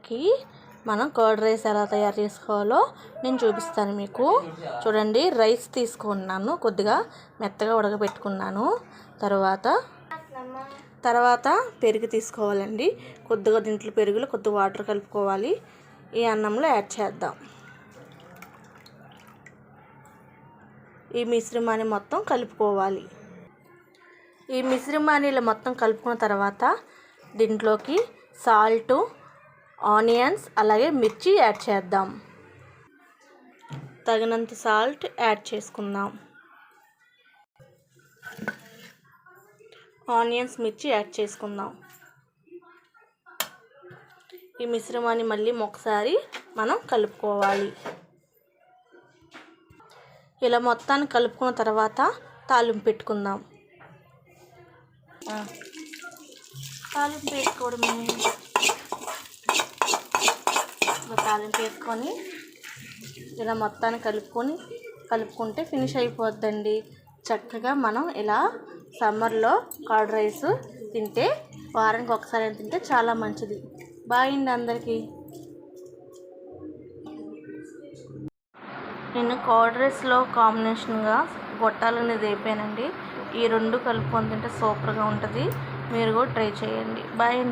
అన్నంలోకి మనం curd rice ఎలా తయారు చేసుకోవాలో నేను చూపిస్తాను మీకు. చూడండి రైస్ తీసుకున్నాను కొద్దిగా మెత్తగా ఉడకబెట్టుకున్నాను. తర్వాత తర్వాత పెరుగు తీసుకోవాలండి. కొద్దిగా దీంట్లో పెరుగులో కొద్దిగా వాటర్ కలుపుకోవాలి. ఈ అన్నంలో యాడ్ చేద్దాం. ఈ మిశ్రమాన్ని మొత్తం కలుపుకోవాలి. ఈ మిశ్రమాన్ని ఇలా మొత్తం కలుపుకున్న తర్వాత దీంట్లోకి సాల్టు ఆనియన్స్ అలాగే మిర్చి యాడ్ చేద్దాం. తగినంత సాల్ట్ యాడ్ చేసుకుందాం. ఆనియన్స్ మిర్చి యాడ్ చేసుకుందాం. ఈ మిశ్రమాన్ని మళ్ళీ ఒకసారి మనం కలుపుకోవాలి. ఇలా మొత్తాన్ని కలుపుకున్న తర్వాత తాలింపు పెట్టుకుందాం. తాలింపు వేసుకోవడమే తాలింపు వేసుకొని ఇలా మొత్తాన్ని కలుపుకొని కలుపుకుంటే ఫినిష్ అయిపోద్దండి. చక్కగా మనం ఇలా సమ్మర్లో కర్డ్ రైస్ తింటే వారానికి ఒకసారి తింటే చాలా మంచిది. బాగుంది అందరికీ. నేను కర్డ్ రైస్లో కాంబినేషన్గా గొట్టాలనేది అయిపోయానండి ఈ రెండు కలుపుకొని తింటే సూపర్గా ఉంటుంది. మీరు కూడా ట్రై చేయండి. బాయ్ అండి.